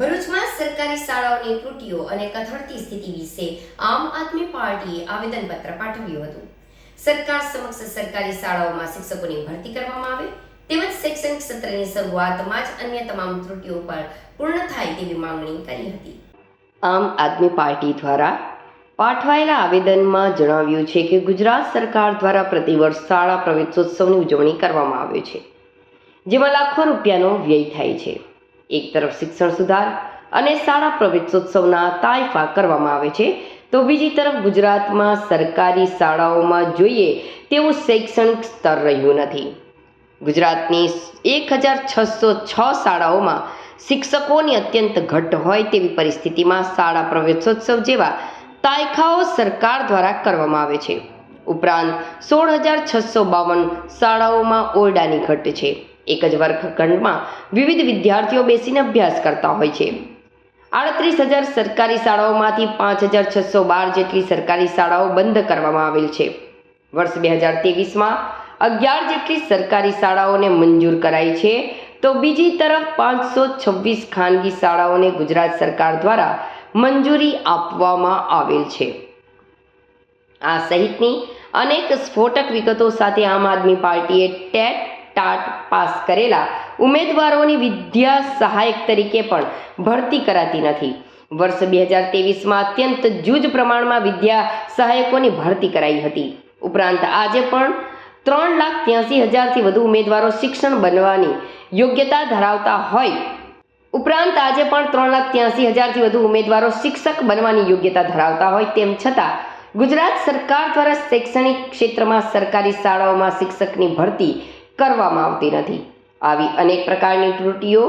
ભરૂચમાં સરકારી શાળાઓની ત્રુટીઓ અને કથળતી સ્થિતિ વિશે આમ આદમી પાર્ટીએ આવેદનપત્ર પાઠવ્યું હતું. સરકાર સમક્ષ સરકારી શાળાઓમાં શિક્ષકોની ભરતી કરવામાં આવે, તેમજ શૈક્ષણિક સત્રની શરૂઆતમાં જ અન્ય તમામ ત્રુટીઓ પર પૂર્ણ થાય તેવી માંગણી કરી હતી. આમ આદમી પાર્ટી દ્વારા પાઠવાયેલા આવેદનમાં જણાવ્યું છે કે ગુજરાત સરકાર દ્વારા પ્રતિવર્ષ શાળા પ્રવેશોત્સવની ઉજવણી કરવામાં આવે છે, જેમાં લાખો રૂપિયાનો વ્યય થાય છે. એક તરફ શિક્ષણ સુધાર અને શાળા પ્રવેશોત્સવના તાયફા કરવામાં આવે છે, તો બીજી તરફ ગુજરાતમાં સરકારી શાળાઓમાં જોઈએ તેવું શૈક્ષણિક સ્તર રહ્યું નથી. ગુજરાતની એક હજાર છસો છ શાળાઓમાં શિક્ષકોની અત્યંત ઘટ હોય તેવી પરિસ્થિતિમાં શાળા પ્રવેશોત્સવ જેવા તાયખાઓ સરકાર દ્વારા કરવામાં આવે છે. ઉપરાંત સોળ હજાર છસો બાવન શાળાઓમાં ઓરડાની ઘટ છે. એક જ વર્ગખંડમાં વિવિધ વિદ્યાર્થીઓ બેસીને અભ્યાસ કરતા હોય છે. આડત્રીસ હજાર સરકારી શાળાઓમાંથી પાંચ હજાર છસો બાર જેટલી સરકારી શાળાઓ બંધ કરવામાં આવેલ છે. વર્ષ બે હજાર ત્રેવીસમાં અગિયાર જેટલી સરકારી શાળાઓને મંજૂર કરાઈ છે, તો બીજી તરફ પાંચસો છવ્વીસ ખાનગી શાળાઓને ગુજરાત સરકાર દ્વારા મંજૂરી આપવામાં આવેલ છે. આ સહિતની અનેક સ્ફોટક વિગતો સાથે આમ આદમી પાર્ટીએ ટેટ ટાટ પાસ કરેલા ઉમેદવારોની વિદ્યા સહાયક તરીકે પણ ભરતી કરાતી નથી. વર્ષ બે હજાર તેવીસમાં અત્યંત જૂજ પ્રમાણમાં વિદ્યા સહાયકોની ભરતી કરાઈ હતી. ઉપરાંત આજે પણ ત્રણ લાખ ત્યાસી હજારથી વધુ ઉમેદવારો શિક્ષણ બનવાની યોગ્યતા ધરાવતા હોય. ઉપરાંત આજે પણ ત્રણ લાખ ત્યાસી હજારથી વધુ ઉમેદવારો શિક્ષક બનવાની યોગ્યતા ધરાવતા હોય તેમ છતાં, ગુજરાત સરકાર દ્વારા શૈક્ષણિક ક્ષેત્રમાં સરકારી શાળાઓમાં શિક્ષકની ભરતી કરવામાં આવતી નથી. આવી અનેક પ્રકારની ત્રુટીઓ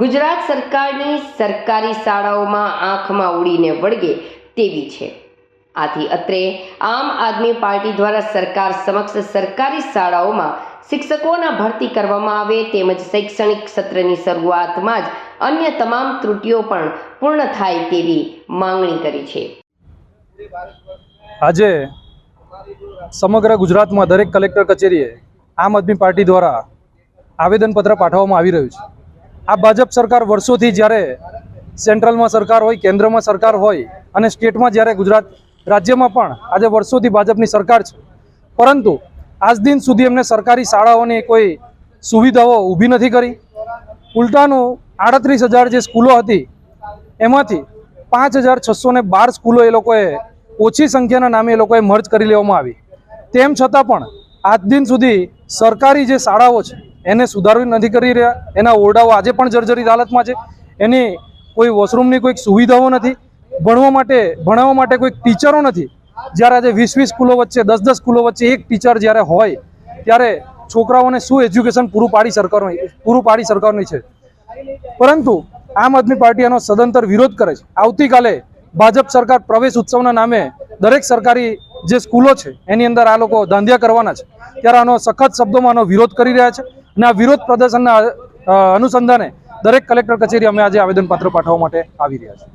ગુજરાત સરકારની સરકારી શાળાઓમાં આંખમાં ઉડીને વળગે તેવી છે. આથી અત્રે આમ આદમી પાર્ટી દ્વારા સરકાર સમક્ષ સરકારી શાળાઓમાં શિક્ષકોના ભરતી કરવામાં આવે તેમજ શૈક્ષણિક સત્રની શરૂઆતમાં જ અન્ય તમામ ત્રુટીઓ પણ પૂર્ણ થાય તેવી માંગણી કરી છે. આજે સમગ્ર ગુજરાતમાં દરેક કલેક્ટર કચેરીએ આમ આદમી પાર્ટી દ્વારા આવેદનપત્ર પાઠવવામાં આવી રહ્યું છે. આ ભાજપ સરકાર વર્ષોથી જ્યારે સેન્ટ્રલમાં સરકાર હોય, કેન્દ્રમાં સરકાર હોય અને સ્ટેટમાં જ્યારે ગુજરાત રાજ્યમાં પણ આજે વર્ષોથી ભાજપની સરકાર છે. પરંતુ આજ દિન સુધી એમને સરકારી શાળાઓની કોઈ સુવિધાઓ ઊભી નથી કરી. ઉલટાનું આડત્રીસ હજાર જે સ્કૂલો હતી, એમાંથી પાંચ હજાર છસો બાર સ્કૂલો એ લોકોએ ઓછી સંખ્યાના નામે એ લોકોએ મર્જ કરી લેવામાં આવી. તેમ છતાં પણ આજ દિન સુધી સરકારી જે શાળાઓ છે, એને સુધારવી નથી કરી રહ્યા. એના ઓરડાઓ આજે પણ જર્જરિત હાલતમાં છે. એની કોઈ વોશરૂમની કોઈક સુવિધાઓ નથી. ભણવા માટે, ભણાવવા માટે કોઈક ટીચરો નથી. જ્યારે આજે વીસ વીસ સ્કૂલો વચ્ચે, દસ દસ સ્કૂલો વચ્ચે એક ટીચર જ્યારે હોય, ત્યારે છોકરાઓને શું એજ્યુકેશન પૂરું પાડી સરકાર પૂરું પાડી સરકારની છે? પરંતુ આમ આદમી પાર્ટી આનો સદંતર વિરોધ કરે છે. આવતીકાલે ભાજપ સરકાર પ્રવેશ ઉત્સવના નામે દરેક સરકારી જે સ્કૂલો છે, એની અંદર આ લોકો ધાંધિયા કરવાના છે. ત્યારે આનો સખત શબ્દોમાં આનો વિરોધ કરી રહ્યા છે અને આ વિરોધ પ્રદર્શનના અનુસંધાને દરેક કલેક્ટર કચેરી અમે આજે આવેદનપત્ર પાઠવવા માટે આવી રહ્યા છે